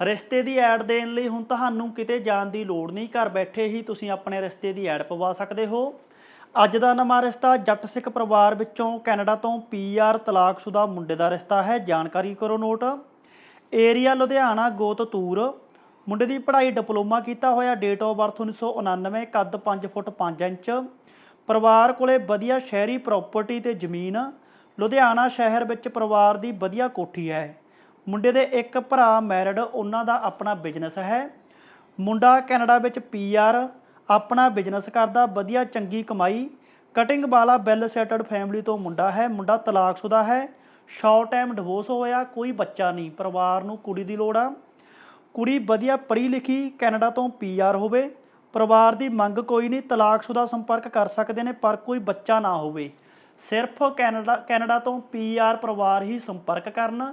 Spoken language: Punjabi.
ਰਿਸ਼ਤੇ ਦੀ ਐਡ ਦੇਣ ਲਈ ਹੁਣ ਤੁਹਾਨੂੰ ਕਿਤੇ ਜਾਣ ਦੀ ਲੋੜ ਨਹੀਂ। ਘਰ ਬੈਠੇ ਹੀ ਤੁਸੀਂ ਆਪਣੇ ਰਿਸ਼ਤੇ ਦੀ ਐਡ ਪਵਾ ਸਕਦੇ ਹੋ। ਅੱਜ ਦਾ ਨਵਾਂ ਰਿਸ਼ਤਾ ਜੱਟ ਸਿੱਖ ਪਰਿਵਾਰ ਵਿੱਚੋਂ ਕੈਨੇਡਾ ਤੋਂ ਪੀਆਰ ਤਲਾਕਸ਼ੁਦਾ ਮੁੰਡੇ ਦਾ ਰਿਸ਼ਤਾ ਹੈ। ਜਾਣਕਾਰੀ ਕਰੋ ਨੋਟ। ਏਰੀਆ ਲੁਧਿਆਣਾ ਗੋਤ ਤੂਰ ਮੁੰਡੇ ਦੀ ਪੜ੍ਹਾਈ ਡਿਪਲੋਮਾ ਕੀਤਾ ਹੋਇਆ ਡੇਟ ਆਫ ਬਰਥ 1999 ਕੱਦ 5 ਫੁੱਟ 5 ਇੰਚ। ਪਰਿਵਾਰ ਕੋਲੇ ਵਧੀਆ ਸ਼ਹਿਰੀ ਪ੍ਰਾਪਰਟੀ ਤੇ ਜ਼ਮੀਨ। ਲੁਧਿਆਣਾ ਸ਼ਹਿਰ ਵਿੱਚ ਪਰਿਵਾਰ ਦੀ ਵਧੀਆ ਕੋਠੀ ਹੈ। ਮੁੰਡੇ ਦੇ ਇੱਕ ਭਰਾ ਮੈਰਿਡ, ਉਹਨਾਂ ਦਾ ਆਪਣਾ ਬਿਜ਼ਨਸ ਹੈ। ਮੁੰਡਾ ਕੈਨੇਡਾ ਵਿੱਚ ਪੀਆਰ ਆਪਣਾ ਬਿਜ਼ਨਸ ਕਰਦਾ, ਵਧੀਆ ਚੰਗੀ ਕਮਾਈ। ਕਟਿੰਗ ਵਾਲਾ ਵੈਲ ਸੈਟਲਡ ਫੈਮਿਲੀ ਤੋਂ ਮੁੰਡਾ ਹੈ, ਮੁੰਡਾ ਤਲਾਕਸ਼ੁਦਾ ਹੈ। ਸ਼ਾਰਟ ਟਾਈਮ ਡਿਵੋਰਸ ਹੋਇਆ, ਕੋਈ ਬੱਚਾ ਨਹੀਂ, ਪਰਿਵਾਰ ਨੂੰ ਕੁੜੀ ਦੀ ਲੋੜ ਆ। ਕੁੜੀ ਵਧੀਆ ਪੜ੍ਹੀ ਲਿਖੀ, ਕੈਨੇਡਾ ਤੋਂ ਪੀਆਰ ਹੋਵੇ। ਪਰਿਵਾਰ ਦੀ ਮੰਗ ਕੋਈ ਨਹੀਂ ਤਲਾਕਸ਼ੁਦਾ ਸੰਪਰਕ ਕਰ ਸਕਦੇ ਨੇ, ਪਰ ਕੋਈ ਬੱਚਾ ਨਾ ਹੋਵੇ। ਸਿਰਫ ਕੈਨੇਡਾ ਕੈਨੇਡਾ ਤੋਂ ਪੀਆਰ ਪਰਿਵਾਰ ਹੀ ਸੰਪਰਕ ਕਰਨ।